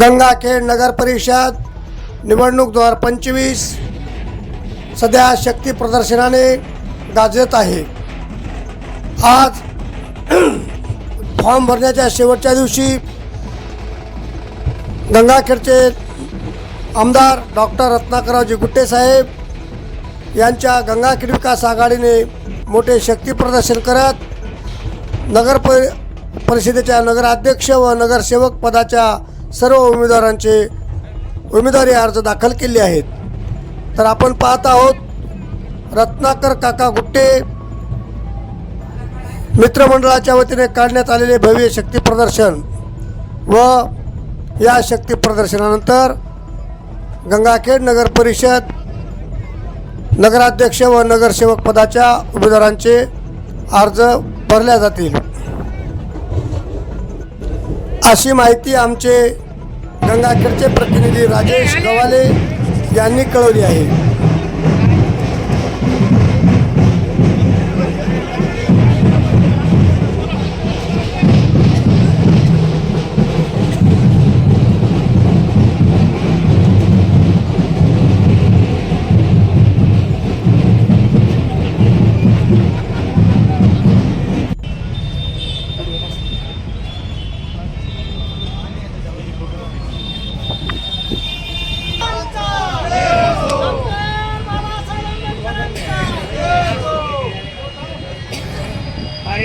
गंगाखेड नगर परिषद निवडणूक दोन हजार पंचवीस सध्या शक्ती प्रदर्शनाने गाजत आहे. आज फॉर्म भरण्याच्या शेवटच्या दिवशी गंगाखेडचे आमदार डॉक्टर रत्नाकररावजी गुट्टे साहेब यांच्या गंगाखेड विकास आघाडीने मोठे शक्ती प्रदर्शन करत नगर परि परिषदेच्या नगराध्यक्ष व नगरसेवक पदाच्या सर्व उमेदवारांचे उमेदवारी अर्ज दाखल केले आहेत. तर आपण पाहत आहोत रत्नाकर काका गुट्टे मित्रमंडळाच्या वतीने काढण्यात आलेले भव्य शक्ती प्रदर्शन व या शक्ती प्रदर्शनानंतर गंगाखेड नगर परिषद नगराध्यक्ष व नगरसेवक पदाच्या उमेदवारांचे अर्ज भरल्या जातील. अशी माहिती आमचे गंगाखेडचे प्रतिनिधी राजेश गवाले यांनी कळवली आहे.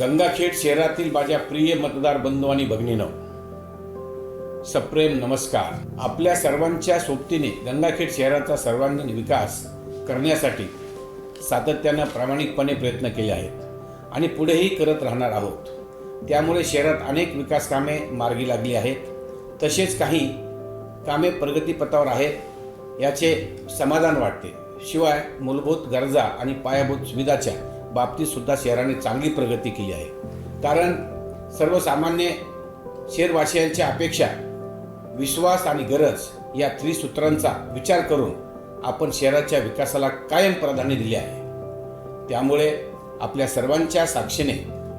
गंगाखेड शहरातील माझ्या प्रिय मतदार बंधू आणि भगिनीनं सप्रेम नमस्कार. आपल्या सर्वांच्या सोबतीने गंगाखेड शहराचा सर्वांगीण विकास करण्यासाठी सातत्यानं प्रामाणिकपणे प्रयत्न केले आहेत आणि पुढेही करत राहणार आहोत. त्यामुळे शहरात अनेक विकास कामे मार्गी लागली आहेत. तसेच काही कामे प्रगतीपथावर आहेत याचे समाधान वाटते. शिवाय मूलभूत गरजा आणि पायाभूत सुविधाच्या बाबतीतसुद्धा शहराने चांगली प्रगती केली आहे. कारण सर्वसामान्य शहरवासियांच्या अपेक्षा विश्वास आणि गरज या त्रिसूत्रांचा विचार करून आपण शहराच्या विकासाला कायम प्राधान्य दिले आहे. त्यामुळे आपल्या सर्वांच्या साक्षीने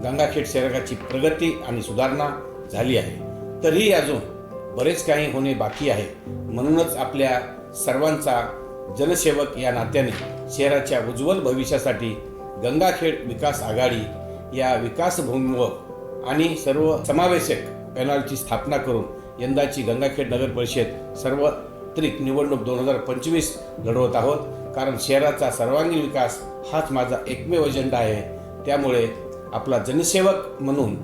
गंगाखेड शहराची प्रगती आणि सुधारणा झाली आहे. तरीही अजून बरेच काही होणे बाकी आहे. म्हणूनच आपल्या सर्वांचा जनसेवक या नात्याने शहराच्या उज्ज्वल भविष्यासाठी गंगाखेड विकास आघाडी या विकासभूमीवर आणि सर्व समावेशक पॅनलची स्थापना करून यंदाची गंगाखेड नगर परिषद सार्वत्रिक निवडणूक दोन हजार पंचवीस लढवत आहोत. कारण शहराचा सर्वांगीण विकास हाच माझा एकमेव एजेंडा आहे. त्यामुळे आपला जनसेवक म्हणून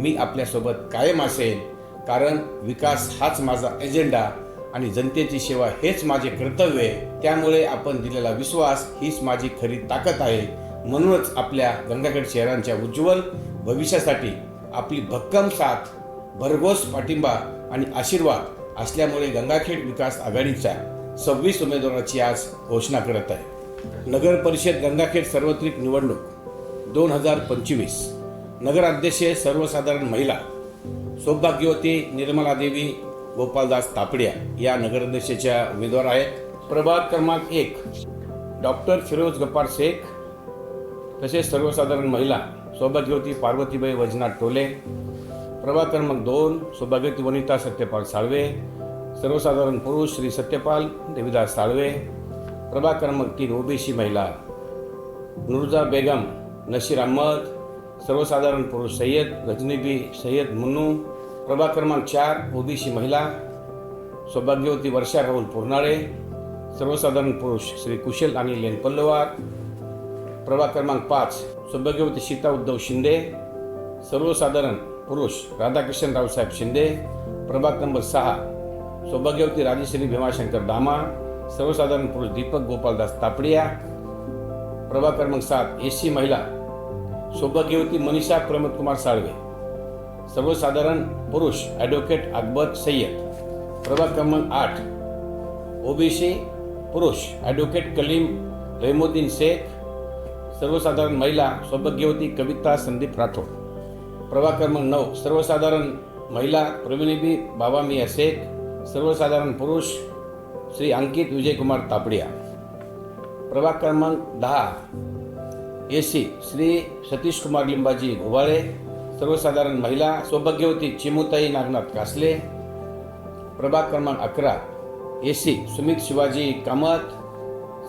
मी आपल्यासोबत कायम असेल. कारण विकास हाच माझा एजेंडा आणि जनतेची सेवा हेच माझे कर्तव्य आहे. त्यामुळे आपण दिलेला विश्वास हीच माझी खरी ताकद आहे. म्हणूनच आपल्या गंगाखेड शहरांच्या उज्ज्वल भविष्यासाठी आपली भक्कम साथ भरघोस पाठिंबा आणि आशीर्वाद असल्यामुळे गंगाखेड विकास आघाडीच्या सव्वीस उमेदवाराची आज घोषणा करत आहे. नगर परिषद गंगाखेड सार्वत्रिक निवडणूक दोन हजार पंचवीस. नगराध्यक्ष सर्वसाधारण महिला सौभाग्यवती निर्मला देवी गोपालदास तापडिया या नगराध्यक्षाच्या उमेदवार आहेत. प्रभाग क्रमांक एक डॉक्टर फिरोज गप्पार शेख तसेच सर्वसाधारण महिला सौभाग्यवती पार्वतीबाई वैजनाथ टोले प्रभाग क्रमांक दोन सौभाग्यवती वनिता सत्यपाल साळवे सर्वसाधारण पुरुष श्री सत्यपाल देवीदास साळवे प्रभाग क्रमांक तीन ओबीसी महिला नुरजा बेगम नशीर अहमद सर्वसाधारण पुरुष सय्यद रजनीबी सय्यद मुन्नू प्रभाग क्रमांक चार ओबीसी महिला सौभाग्यवती वर्षा राहुल पुरनाळे सर्वसाधारण पुरुष श्री कुशल आणि लेन पल्लवार प्रभाग क्रमांक पाच. सौभाग्यवती सीता उद्धव शिंदे. सर्वसाधारण पुरुष राधाकिशन रावसाहेब शिंदे. प्रभाग नंबर सहा. सौभाग्यवती राजेश्री भीमाशंकर दामा सर्वसाधारण पुरुष दीपक गोपालदास तापडिया. प्रभाग क्रमांक सात एस सी महिला. सौभाग्यवती मनीषा प्रमोदकुमार साळवे. सर्वसाधारण पुरुष ॲडव्होकेट अकबर सय्यद. प्रभाग क्रमांक आठ. ओबीसी पुरुष ॲडव्होकेट कलीम रेमुद्दीन शेख. सर्वसाधारण महिला सौभाग्यवती कविता संदीप राठोड प्रभाग क्रमांक नऊ सर्वसाधारण महिला प्रवीणीबी बाबा मिया शेख सर्वसाधारण पुरुष श्री अंकित विजयकुमार तापडिया प्रभाग क्रमांक दहा ए सी श्री सतीश कुमार लिंबाजी घोबाळे सर्वसाधारण महिला सौभाग्यवती चिमुताई नागनाथ कासले प्रभाग क्रमांक अकरा ए सी सुमित शिवाजी कामत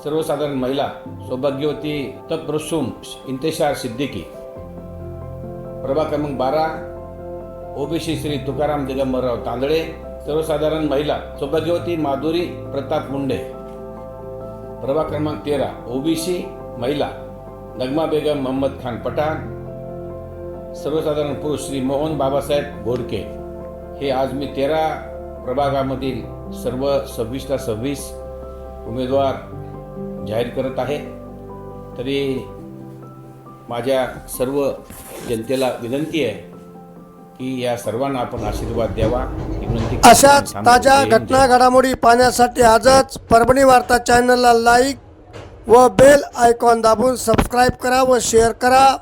सर्वसाधारण महिला सौभाग्यवती तबरसुम इंतेशार सिद्दीकी. प्रभाग क्रमांक बारा ओबीसी श्री तुकाराम दिगंबरराव तांदळे सर्वसाधारण महिला सौभाग्यवती माधुरी प्रताप मुंडे. प्रभाग क्रमांक तेरा ओबीसी महिला नगमा बेगम मोहम्मद खान पठाण. सर्वसाधारण पुरुष श्री मोहन बाबासाहेब घोडके. हे आज मी तेरा प्रभागामधील सर्व सव्वीसला सव्वीस उमेदवार जाहीर करत आहे. तरी माझ्या सर्व जनतेला विनंती आहे की या सर्वांना आपण आशीर्वाद द्यावा. अशाच. ताज्या घटना घडामोडी पाहण्यासाठी आजच परभणी वार्ता चॅनलला लाईक व बेल आयकॉन दाबून सबस्क्राईब करा व शेअर करा.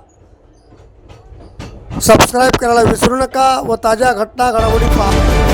सबस्क्राईब करायला विसरू नका व ताज्या घटना घडामोडी पहा.